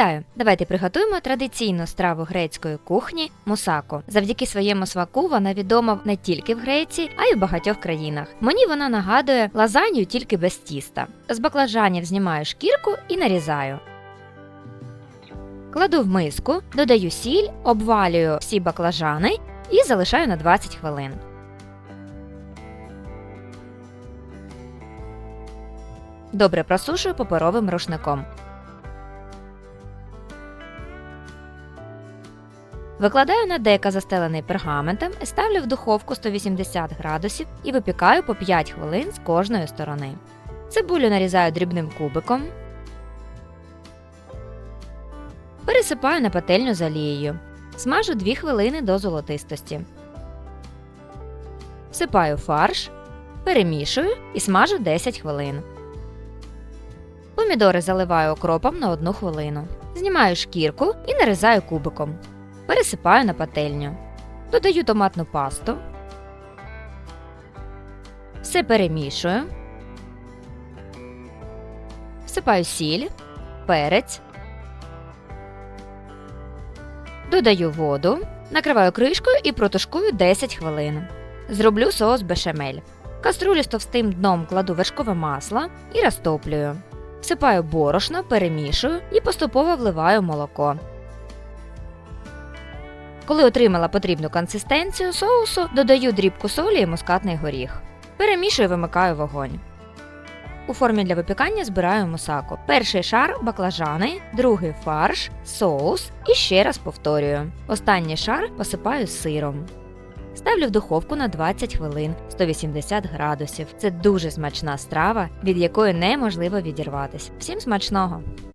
Вітаю! Давайте приготуємо традиційну страву грецької кухні мусако. Завдяки своєму смаку вона відома не тільки в Греції, а й в багатьох країнах. Мені вона нагадує лазанью тільки без тіста. З баклажанів знімаю шкірку і нарізаю. Кладу в миску, додаю сіль, обвалюю всі баклажани і залишаю на 20 хвилин. Добре просушую паперовим рушником. Викладаю на дека застелений пергаментом, ставлю в духовку 180 градусів і випікаю по 5 хвилин з кожної сторони. Цибулю нарізаю дрібним кубиком. Пересипаю на пательню з олією. Смажу 2 хвилини до золотистості. Всипаю фарш, перемішую і смажу 10 хвилин. Помідори заливаю окропом на 1 хвилину. Знімаю шкірку і нарізаю кубиком. Пересипаю на пательню. Додаю томатну пасту. Все перемішую. Всипаю сіль, перець. Додаю воду, накриваю кришкою і протушкую 10 хвилин. Зроблю соус бешамель. Каструлю з товстим дном кладу вершкове масло і розтоплюю. Всипаю борошно, перемішую і поступово вливаю молоко. Коли отримала потрібну консистенцію соусу, додаю дрібку солі і мускатний горіх. Перемішую і вимикаю вогонь. У формі для випікання збираю мусаку. Перший шар баклажани, другий фарш, соус і ще раз повторюю. Останній шар посипаю сиром. Ставлю в духовку на 20 хвилин 180 градусів. Це дуже смачна страва, від якої неможливо відірватися. Всім смачного!